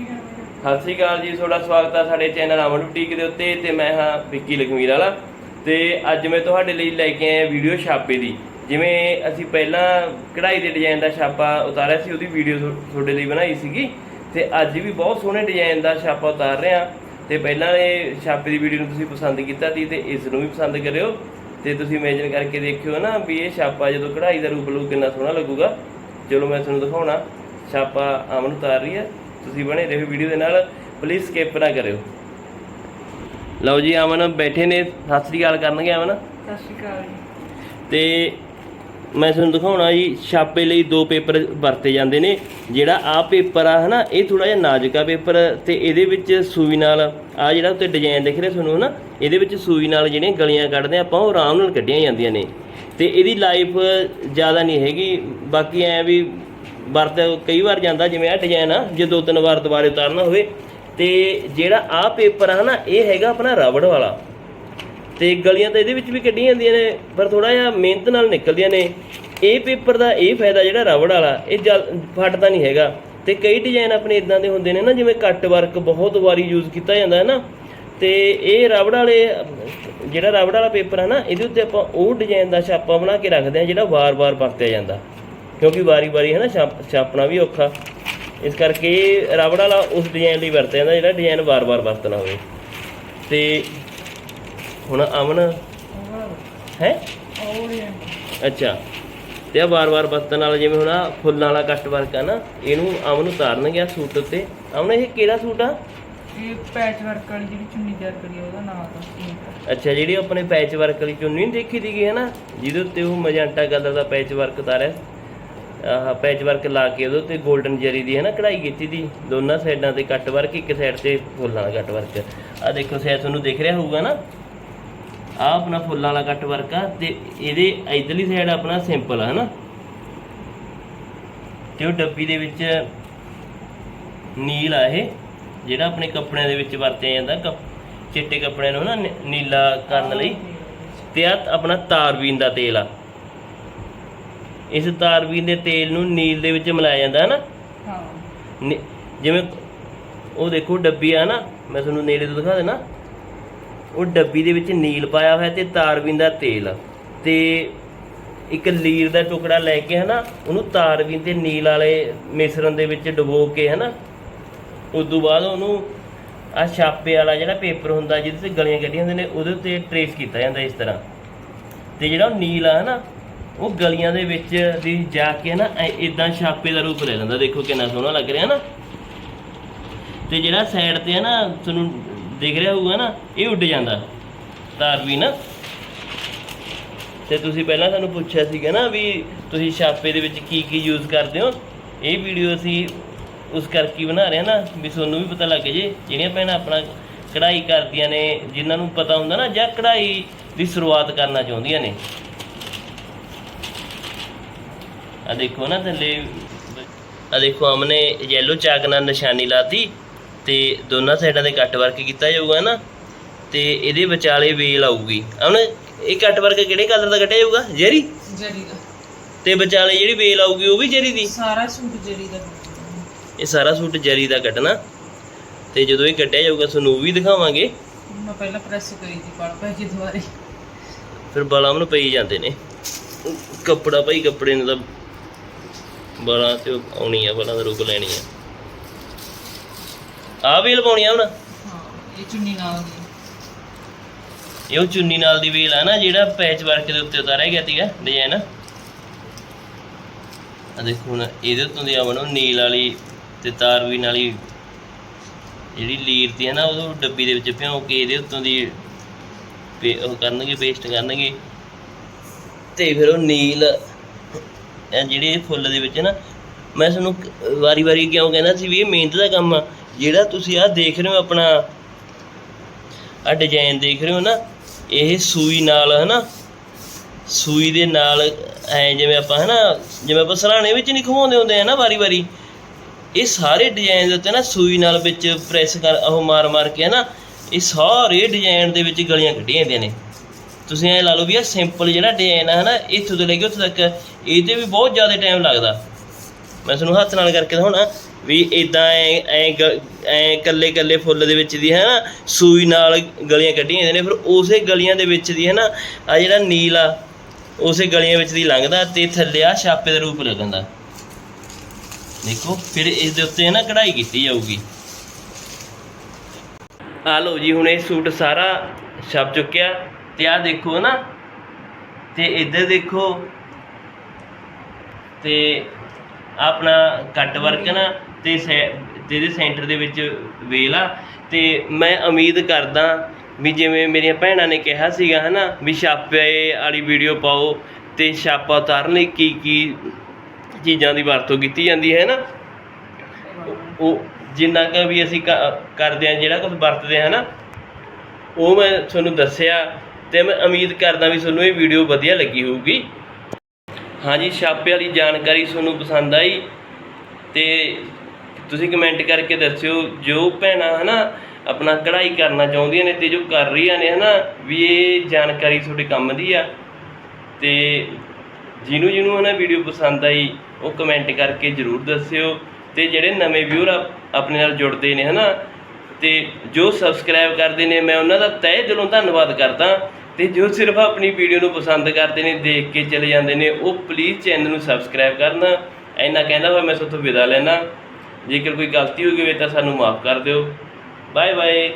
ਸਤਿ ਸ਼੍ਰੀ ਅਕਾਲ ਜੀ, ਤੁਹਾਡਾ ਸਵਾਗਤ ਹੈ ਸਾਡੇ ਚੈਨਲ ਅਮਨ ਬੁਟੀਕ ਦੇ ਉੱਤੇ ਤੇ ਮੈਂ ਹਾਂ ਵਿੱਕੀ ਲਖਮੀਰ ਵਾਲਾ। ਤੇ ਅੱਜ ਮੈਂ ਤੁਹਾਡੇ ਲਈ ਲੈ ਕੇ ਆਇਆ ਵੀਡੀਓ ਛਾਪੇ ਦੀ। ਜਿਵੇਂ ਅਸੀਂ ਪਹਿਲਾਂ ਕਢਾਈ ਦੇ ਡਿਜ਼ਾਈਨ ਦਾ ਛਾਪਾ ਉਤਾਰਿਆ ਸੀ, ਉਹਦੀ ਵੀਡੀਓ ਤੁਹਾਡੇ ਲਈ ਬਣਾਈ ਸੀਗੀ। ਤੇ ਅੱਜ ਵੀ ਬਹੁਤ ਸੋਹਣੇ ਡਿਜ਼ਾਈਨ ਦਾ ਛਾਪਾ ਉਤਾਰ ਰਹੇ ਹਾਂ। ਤੇ ਪਹਿਲਾਂ ਇਹ ਛਾਪੇ ਦੀ ਵੀਡੀਓ ਨੂੰ ਤੁਸੀਂ ਪਸੰਦ ਕੀਤਾ ਸੀ ਤੇ ਇਸ ਨੂੰ ਵੀ ਪਸੰਦ ਕਰਿਓ। ਤੇ ਤੁਸੀਂ ਇਮੇਜਿਨ ਕਰਕੇ ਦੇਖਿਓ ਨਾ ਵੀ ਇਹ ਛਾਪਾ ਜਦੋਂ ਕਢਾਈ ਦਾ ਰੂਪ ਲਊ ਕਿੰਨਾ ਸੋਹਣਾ ਲੱਗੂਗਾ। ਚਲੋ ਮੈਂ ਤੁਹਾਨੂੰ ਦਿਖਾਉਣਾ। ਛਾਪਾ ਅਮਨ ਉਤਾਰ ਰਹੀ ਹੈ। ਤੁਸੀਂ ਬਣੇ ਰਹੋ ਵੀਡੀਓ ਦੇ ਨਾਲ ਪਲੀਜ਼ ਸਕਿਪ ਨਾ ਕਰਿਓ। ਲਓ ਜੀ ਅਮਨ ਬੈਠੇ ਨੇ ਸਤਿ ਸ੍ਰੀ ਅਕਾਲ ਕਰਨਗੇ ਅਮਨ। ਸਤਿ ਸ਼੍ਰੀ ਅਕਾਲ ਜੀ। ਤੇ ਮੈਂ ਤੁਹਾਨੂੰ ਦਿਖਾਉਣਾ ਜੀ ਛਾਪੇ ਲਈ ਦੋ ਪੇਪਰ ਵਰਤੇ ਜਾਂਦੇ ਨੇ ਜਿਹੜਾ ਆਹ ਪੇਪਰ ਆ ਹਨਾ ਇਹ ਥੋੜਾ ਜਿਹਾ ਨਾਜ਼ੁਕ ਆ ਪੇਪਰ ਤੇ ਇਹਦੇ ਵਿੱਚ ਸੂਈ ਨਾਲ ਆ ਜਿਹੜਾ ਉੱਤੇ ਡਿਜ਼ਾਈਨ ਦਿਖ ਰਿਹਾ ਤੁਹਾਨੂੰ ਹਨਾ ਇਹਦੇ ਵਿੱਚ ਸੂਈ ਨਾਲ ਜਿਹੜੀਆਂ ਗਲੀਆਂ ਕੱਢਦੇ ਆਪਾਂ ਉਹ ਆਰਾਮ ਨਾਲ ਕੱਢੀਆਂ ਜਾਂਦੀਆਂ ਨੇ। ਤੇ ਇਹਦੀ ਲਾਈਫ ਜ਼ਿਆਦਾ ਨਹੀਂ ਹੈਗੀ ਬਾਕੀ ਐ ਵੀ ਵਰਤ ਕਈ ਵਾਰ ਜਾਂਦਾ ਜਿਵੇਂ ਆ ਡਿਜ਼ਾਈਨ ਆ, ਜੇ ਦੋ ਤਿੰਨ ਵਾਰ ਦੁਬਾਰੇ ਉਤਾਰਨਾ ਹੋਵੇ। ਤੇ ਜਿਹੜਾ ਆਹ ਪੇਪਰ ਆ ਨਾ ਇਹ ਹੈਗਾ ਆਪਣਾ ਰਬੜ ਵਾਲਾ। ਤੇ ਗਲੀਆਂ ਤਾਂ ਇਹਦੇ ਵਿੱਚ ਵੀ ਕੱਢੀਆਂ ਜਾਂਦੀਆਂ ਨੇ, ਪਰ ਥੋੜਾ ਜਿਹਾ ਮਿਹਨਤ ਨਾਲ ਨਿਕਲਦੀਆਂ ਨੇ। ਇਹ ਪੇਪਰ ਦਾ ਇਹ ਫਾਇਦਾ ਜਿਹੜਾ ਰਬੜ ਵਾਲਾ, ਇਹ ਜਲ ਫਟਦਾ ਨਹੀਂ ਹੈਗਾ। ਤੇ ਕਈ ਡਿਜ਼ਾਈਨ ਆਪਣੇ ਇਦਾਂ ਦੇ ਹੁੰਦੇ ਨੇ ਨਾ, ਜਿਵੇਂ ਕੱਟ ਵਰਕ ਬਹੁਤ ਵਾਰੀ ਯੂਜ਼ ਕੀਤਾ ਜਾਂਦਾ ਹੈ ਨਾ। ਤੇ ਇਹ ਰਬੜ ਵਾਲੇ, ਜਿਹੜਾ ਰਬੜ ਵਾਲਾ ਪੇਪਰ ਹੈ ਨਾ, ਇਹਦੇ ਉੱਤੇ ਆਪਾਂ ਉਹ ਡਿਜ਼ਾਈਨ ਦਾ ਛਾਪਾ ਬਣਾ ਕੇ ਰੱਖਦੇ ਆ ਜਿਹੜਾ ਵਾਰ-ਵਾਰ ਵਰਤਿਆ ਜਾਂਦਾ। ਕਿਉਂਕਿ ਵਾਰੀ-ਵਾਰੀ ਹੈ ਨਾ ਛਾਪ- ਛਾਪਣਾ ਵੀ ਔਖਾ। ਇਸ ਕਰਕੇ ਰਬੜ ਵਾਲਾ ਉਸ ਡਿਜ਼ਾਈਨ ਲਈ ਵਰਤਿਆ ਜਾਂਦਾ ਜਿਹੜਾ ਡਿਜ਼ਾਈਨ ਵਾਰ-ਵਾਰ ਵਰਤਣਾ ਹੋਵੇ। ਤੇ ਹੁਣ ਅਮਨ ਹੈ। ਅੱਛਾ। ਤੇ ਆ ਵਾਰ-ਵਾਰ ਵਰਤਣ ਵਾਲਾ ਜਿਵੇਂ ਹੁਣ ਆ ਫੁੱਲਾਂ ਵਾਲਾ ਕੱਟ ਵਰਕ ਆ ਨਾ ਇਹਨੂੰ ਅਮਨ ਉਤਾਰਨ ਗਿਆ ਸੂਟ ਉੱਤੇ। ਅਮਨ ਇਹ ਕਿਹੜਾ ਸੂਟ ਆ? ਇਹ ਪੈਚ ਵਰਕ ਵਾਲੀ ਜਿਹੜੀ ਚੁੰਨੀ ਤਿਆਰ ਕਰੀ ਆ, ਉਹਦਾ ਨਾਮ ਦਾ ਠੀਕ ਅੱਛਾ ਜਿਹੜੀ ਆਪਣੇ ਪੈਚ ਵਰਕ ਵਾਲੀ ਚੁੰਨੀ ਨਹੀਂ ਦੇਖੀ ਦੀਗੀ ਹੈ ਨਾ ਜਿਹਦੇ ਉੱਤੇ ਉਹ ਮਜੰਟਾ ਕਲਰ ਦਾ ਪੈਚ ਵਰਕ ਉਤਾਰਿਆ। ਆਹ ਪੈਚ ਵਰਕ ਲਾ ਕੇ ਉਹਦੇ ਉੱਤੇ 골ਡਨ ਜਰੀ ਦੀ ਹੈ ਨਾ ਕਢਾਈ ਕੀਤੀ ਦੀ, ਦੋਨਾਂ ਸਾਈਡਾਂ ਤੇ ਕੱਟ ਵਰਕ ਇੱਕ ਸਾਈਡ ਤੇ ਫੁੱਲਾਂ ਦਾ ਕੱਟ ਵਰਕ ਆ ਦੇਖੋ ਸ਼ਾਇਦ ਤੁਹਾਨੂੰ ਦਿਖ ਰਿਹਾ ਹੋਊਗਾ ਨਾ? ਆ ਆਪਣਾ ਫੁੱਲਾਂ ਵਾਲਾ ਕੱਟ ਵਰਕ ਆ ਤੇ ਇਹਦੇ ਇਧਰਲੀ ਸਾਈਡ ਆਪਣਾ ਸਿੰਪਲ ਆ, ਹਨਾ? ਤੇ ਉਹ ਡੱਬੀ ਦੇ ਵਿੱਚ ਨੀਲ ਆ ਇਹ, ਜਿਹੜਾ ਆਪਣੇ ਕੱਪੜਿਆਂ ਦੇ ਵਿੱਚ ਵਰਤਿਆ ਜਾਂਦਾ, ਕੱਪ- ਚਿੱਟੇ ਕੱਪੜਿਆਂ ਨੂੰ ਨਾ ਨੀਲਾ ਕਰਨ ਲਈ। ਤੇ ਆ ਆਪਣਾ ਤਾਰਬੀਨ ਦਾ ਤੇਲ ਆ। ਇਸ ਤਾਰਬੀਨ ਦੇ ਤੇਲ ਨੂੰ ਨੀਲ ਦੇ ਵਿੱਚ ਮਿਲਾਇਆ ਜਾਂਦਾ ਹੈ ਨਾ? ਹਾਂ। ਨੀ- ਜਿਵੇਂ ਉਹ ਦੇਖੋ ਡੱਬੀ ਆ ਨਾ ਮੈਂ ਤੁਹਾਨੂੰ ਨੇੜੇ ਤੋਂ ਦਿਖਾ ਦੇਣਾ। ਉਹ ਡੱਬੀ ਦੇ ਵਿੱਚ ਨੀਲ ਪਾਇਆ ਹੋਇਆ ਤੇ ਤਾਰਬੀਨ ਦਾ ਤੇਲ। ਤੇ ਇੱਕ ਲੀਰ ਦਾ ਟੁਕੜਾ ਲੈ ਕੇ ਹਨਾ ਉਹਨੂੰ ਤਾਰਬੀਨ ਤੇ ਨੀਲ ਵਾਲੇ ਮਿਸ਼ਰਣ ਦੇ ਵਿੱਚ ਡੁਬੋ ਕੇ ਹਨਾ ਉਸ ਤੋਂ ਬਾਅਦ ਉਹਨੂੰ ਆ ਛਾਪੇ ਵਾਲਾ ਜਿਹੜਾ ਪੇਪਰ ਹੁੰਦਾ ਜਿਹਦੇ ਤੇ ਗਲੀਆਂ ਕੱਢੀਆਂ ਹੁੰਦੀਆਂ ਨੇ ਉਹਦੇ ਉੱਤੇ ਟਰੇਸ ਕੀਤਾ ਜਾਂਦਾ ਇਸ ਤਰ੍ਹਾਂ। ਤੇ ਜਿਹੜਾ ਉਹ ਨੀਲ ਆ ਹਨਾ ਉਹ ਗਲੀਆਂ ਦੇ ਵਿੱਚ ਦੀ ਜਾ ਕੇ ਨਾ ਇਦਾਂ ਛਾਪੇ ਦਾ ਰੂਪ ਲੈ ਲੈਂਦਾ ਦੇਖੋ ਕਿੰਨਾ ਸੋਹਣਾ ਲੱਗ ਰਿਹਾ ਨਾ। ਤੇ ਜਿਹੜਾ ਸਾਈਡ ਤੇ ਹੈ ਨਾ, ਤੁਹਾਨੂੰ ਦਿਖ ਰਿਹਾ ਹੋਊਗਾ ਨਾ, ਇਹ ਉੱਡ ਜਾਂਦਾ। ਤਾਰ ਵੀ ਨਾ। ਤੇ ਤੁਸੀਂ ਪਹਿਲਾਂ ਸਾਨੂੰ ਪੁੱਛਿਆ ਸੀਗਾ ਨਾ ਵੀ ਤੁਸੀਂ ਛਾਪੇ ਦੇ ਵਿੱਚ ਕੀ ਕੀ ਯੂਜ਼ ਕਰਦੇ ਹੋ? ਇਹ ਵੀਡੀਓ ਅਸੀਂ ਉਸ ਕਰਕੇ ਬਣਾ ਰਹੇ ਹਾਂ ਨਾ, ਵੀ ਤੁਹਾਨੂੰ ਵੀ ਪਤਾ ਲੱਗ ਜੇ। ਜਿਹੜੀਆਂ ਭੈਣਾਂ ਆਪਣਾ ਕਢਾਈ ਕਰਦੀਆਂ ਨੇ, ਜਿਨ੍ਹਾਂ ਨੂੰ ਪਤਾ ਹੁੰਦਾ ਨਾ, ਜਾਂ ਕਢਾਈ ਦੀ ਸ਼ੁਰੂਆਤ ਕਰਨਾ ਚਾਹੁੰਦੀਆਂ ਨੇ। ਆ ਦੇਖੋ ਨਾ ਥੱਲੇ ਆ ਦੇਖੋ ਅਮਨੇ ਯੈਲੋ ਚਾਕ ਨਾਲ ਨਿਸ਼ਾਨੀ ਲਾਤੀ ਤੇ ਦੋਨਾਂ ਸਾਈਡਾਂ ਤੇ ਕੱਟ ਵਰਕ ਕੀਤਾ ਜਾਊਗਾ ਨਾ ਤੇ ਇਹਦੇ ਵਿਚਾਲੇ ਵੇਲ ਆਊਗੀ। ਅਮਨੇ ਇਹ ਕੱਟ ਵਰਕ ਕਿਹੜੇ ਕਲਰ ਦਾ ਕੱਟਿਆ ਜਾਊਗਾ? ਜੈਰੀ? ਜਰੀ ਦਾ। ਤੇ ਵਿਚਾਲੇ ਜਿਹੜੀ ਵੇਲ ਆਊਗੀ ਉਹ ਵੀ ਜਰੀ ਦੀ? ਸਾਰਾ ਸੂਟ ਜਰੀ ਦਾ ਇਹ ਸਾਰਾ ਸੂਟ ਜਰੀ ਦਾ ਕੱਟਣਾ। ਤੇ ਜਦੋਂ ਇਹ ਕੱਟਿਆ ਜਾਊਗਾ ਤੁਹਾਨੂੰ ਉਹ ਵੀ ਦਿਖਾਵਾਂਗੇ। ਮੈਂ ਪਹਿਲਾਂ ਪ੍ਰੈਸ ਕਰੀ ਸੀ ਪੜ ਪੈ ਕੇ ਦੁਬਾਰੇ। ਫਿਰ ਬਲਾਂ ਨੂੰ ਪਈ ਜਾਂਦੇ ਨੇ। ਕੱਪੜਾ ਭਾਈ ਕੱਪੜੇ ਨੂੰ ਤਾਂ ਬਲਾਂ ਤੇ ਉਹ ਆਉਣੀ ਆ ਬਲਾਂ ਦਾ ਰੂਪ ਲੈਣੀ ਆ। ਆ ਵੀ ਲਵਾਉਣੀ ਆ ਹੁਣ? ਹਾਂ ਇਹ ਚੁੰਨੀ ਨਾਲ ਦੀ। ਇਹ ਚੁੰਨੀ ਨਾਲ ਦੀ ਵੇਲ ਆ ਨਾ ਜਿਹੜਾ ਪੈਚ ਵਰਕ ਦੇ ਉੱਤੇ ਉਤਾਰਿਆ ਗਿਆ ਸੀਗਾ ਡਿਜ਼ਾਈਨ ਆ ਦੇਖੋ ਹੁਣ ਇਹਦੇ ਉੱਤੋਂ ਦੀ ਆਵਣ ਉਹ ਨੀਲ ਵਾਲੀ ਤੇ ਤਾਰਵੀਨ ਵਾਲੀ। ਜਿਹੜੀ ਲੀਰ ਦੀ ਹੈ ਨਾ ਉਹ ਡੱਬੀ ਦੇ ਵਿੱਚ ਭਿਉਂ ਕੇ ਇਹਦੇ ਉੱਤੋਂ ਦੀ ਉਹ ਕਰਨਗੇ ਪੇਸਟ ਕਰਨਗੇ। ਤੇ ਫਿਰ ਉਹ ਨੀਲ ਇਹ ਜਿਹੜੇ ਇਹ ਫੁੱਲ ਦੇ ਵਿੱਚ ਨਾ, ਮੈਂ ਤੁਹਾਨੂੰ ਵਾਰੀ-ਵਾਰੀ ਕਿਉਂ ਕਹਿੰਦਾ ਸੀ ਵੀ ਇਹ ਮਿਹਨਤ ਦਾ ਕੰਮ ਆ। ਜਿਹੜਾ ਤੁਸੀਂ ਆਹ ਦੇਖ ਰਹੇ ਹੋ ਆਪਣਾ ਆ ਡਿਜ਼ਾਈਨ ਦੇਖ ਰਹੇ ਹੋ ਨਾ, ਇਹ ਸੂਈ ਨਾਲ ਹਨਾ, ਸੂਈ ਦੇ ਨਾਲ ਐ ਜਿਵੇਂ ਆਪਾਂ ਹਨਾ, ਜਿਵੇਂ ਆਪਾਂ ਸਰਾਣੇ ਵਿੱਚ ਨਹੀਂ ਖਵਾਉਂਦੇ ਹੁੰਦੇ ਆ ਨਾ ਵਾਰੀ-ਵਾਰੀ ਇਹ ਸਾਰੇ ਡਿਜ਼ਾਈਨ ਦੇ ਉੱਤੇ ਨਾ ਸੂਈ ਨਾਲ ਵਿੱਚ ਪ੍ਰੈਸ ਕਰ, ਉਹ ਮਾਰ-ਮਾਰ ਕੇ ਹਨਾ, ਇਹ ਸਾਰੇ ਡਿਜ਼ਾਈਨ ਦੇ ਵਿੱਚ ਗਲੀਆਂ ਕੱਢੀਆਂ ਜਾਂਦੀਆਂ ਨੇ। ਤੁਸੀਂ ਐ ਲਾ ਲਓ ਵੀ ਇਹ ਸਿੰਪਲ ਜਿਹੜਾ ਡਿਜ਼ਾਈਨ ਆ ਹਨਾ, ਇੱਥੋਂ ਤੋਂ ਲੈ ਕੇ ਉੱਥੇ ਤੱਕ, ਇਹਦੇ ਵੀ ਬਹੁਤ ਜ਼ਿਆਦਾ ਟਾਈਮ ਲੱਗਦਾ। ਮੈਂ ਤੁਹਾਨੂੰ ਹੱਥ ਨਾਲ ਕਰਕੇ ਦਿਖਾਉਣਾ, ਵੀ ਇਦਾਂ ਐ ਐ ਐ ਕੱਲੇ ਕੱਲੇ ਫੁੱਲ ਦੇ ਵਿੱਚ ਦੀ ਹੈ ਨਾ, ਸੂਈ ਨਾਲ ਗਲੀਆਂ ਕੱਢੀਆਂ ਜਾਂਦੀਆਂ ਨੇ, ਫਿਰ ਉਸੇ ਗਲੀਆਂ ਦੇ ਵਿੱਚ ਦੀ ਹੈ ਨਾ ਆ ਜਿਹੜਾ ਨੀਲ ਆ, ਉਸੇ ਗਲੀਆਂ ਵਿੱਚ ਦੀ ਲੰਘਦਾ ਤੇ ਥੱਲੇ ਆ ਛਾਪੇ ਦਾ ਰੂਪ ਲੱਗਦਾ। ਦੇਖੋ, ਫਿਰ ਇਸ ਦੇ ਉੱਤੇ ਹੈ ਨਾ ਕਢਾਈ ਕੀਤੀ ਜਾਊਗੀ। ਆ ਲਓ ਜੀ, ਹੁਣ ਇਹ ਸੂਟ ਸਾਰਾ ਛਪ ਚੁੱਕਿਆ। ਤੇ ਆ ਦੇਖੋ ਨਾ, ਤੇ ਇੱਧਰ ਦੇਖੋ, ਤੇ ਆਪਣਾ ਕੱਟ ਵਰਕ ਨਾ, ਤੇ ਸੈ- ਤੇ ਇਹਦੇ ਸੈਂਟਰ ਦੇ ਵਿੱਚ ਵੇਲ ਆ, ਤੇ ਮੈਂ ਉਮੀਦ ਕਰਦਾ ਵੀ ਜਿਵੇਂ ਮੇਰੀਆਂ ਭੈਣਾਂ ਨੇ ਕਿਹਾ ਸੀਗਾ ਹਨਾ, ਵੀ ਛਾਪੇ ਵਾਲੀ ਵੀਡੀਓ ਪਾਓ, ਤੇ ਛਾਪਾ ਉਤਾਰਨ ਲਈ ਕੀ ਕੀ ਚੀਜ਼ਾਂ ਦੀ ਵਰਤੋਂ ਕੀਤੀ ਜਾਂਦੀ ਹੈ ਨਾ। ਉਹ ਜਿੰਨਾ ਕੁ ਵੀ ਅਸੀਂ ਕ- ਕਰਦੇ ਆ ਜਿਹੜਾ ਕੁਝ ਵਰਤਦੇ ਆ ਨਾ, ਉਹ ਮੈਂ ਤੁਹਾਨੂੰ ਦੱਸਿਆ ਤੇ ਮੈਂ ਉਮੀਦ ਕਰਦਾ ਵੀ ਤੁਹਾਨੂੰ ਇਹ ਵੀਡੀਓ ਵਧੀਆ ਲੱਗੀ ਹੋਊਗੀ। ਹਾਂਜੀ, ਛਾਪੇ ਵਾਲੀ ਜਾਣਕਾਰੀ ਤੁਹਾਨੂੰ ਪਸੰਦ ਆਈ ਤੇ ਤੁਸੀਂ ਕਮੈਂਟ ਕਰਕੇ ਦੱਸਿਓ, ਜੋ ਭੈਣਾਂ ਹਨਾ ਆਪਣਾ ਕਢਾਈ ਕਰਨਾ ਚਾਹੁੰਦੀਆਂ ਨੇ ਤੇ ਜੋ ਕਰ ਰਹੀਆਂ ਨੇ ਹਨਾ, ਵੀ ਇਹ ਜਾਣਕਾਰੀ ਤੁਹਾਡੇ ਕੰਮ ਦੀ ਆ। ਤੇ ਜਿਹਨੂੰ ਜਿਹਨੂੰ ਹਨਾ ਵੀਡੀਓ ਪਸੰਦ ਆਈ, ਉਹ ਕਮੈਂਟ ਕਰਕੇ ਜਰੂਰ ਦੱਸਿਓ। ਤੇ ਜਿਹੜੇ ਨਵੇਂ ਵਿਊਰ ਆਪਣੇ ਨਾਲ ਜੁੜਦੇ ਨੇ ਹਨਾ, ਤੇ ਜੋ ਸਬਸਕ੍ਰਾਈਬ ਕਰਦੇ ਨੇ, ਮੈਂ ਉਹਨਾਂ ਦਾ ਤਹਿ ਦਿਲੋਂ ਧੰਨਵਾਦ ਕਰਦਾ। ਤੇ ਜੋ ਸਿਰਫ ਆਪਣੀ ਵੀਡੀਓ ਨੂੰ ਪਸੰਦ ਕਰਦੇ ਨੇ, ਦੇਖ ਕੇ ਚਲੇ ਜਾਂਦੇ ਨੇ, ਉਹ ਪਲੀਜ਼ ਚੈਨਲ ਨੂੰ ਸਬਸਕ੍ਰਾਈਬ ਕਰਨਾ। ਇੰਨਾ ਕਹਿੰਦਾ ਹੋਇਆ ਮੈਂ ਤੁਹਾਡੇ ਤੋਂ ਵਿਦਾ ਲੈਣਾ ਜੇਕਰ ਕੋਈ ਗਲਤੀ ਹੋ ਗਈ ਹੋਵੇ ਤਾਂ ਸਾਨੂੰ ਮਾਫ ਕਰ ਦਿਓ। Bye bye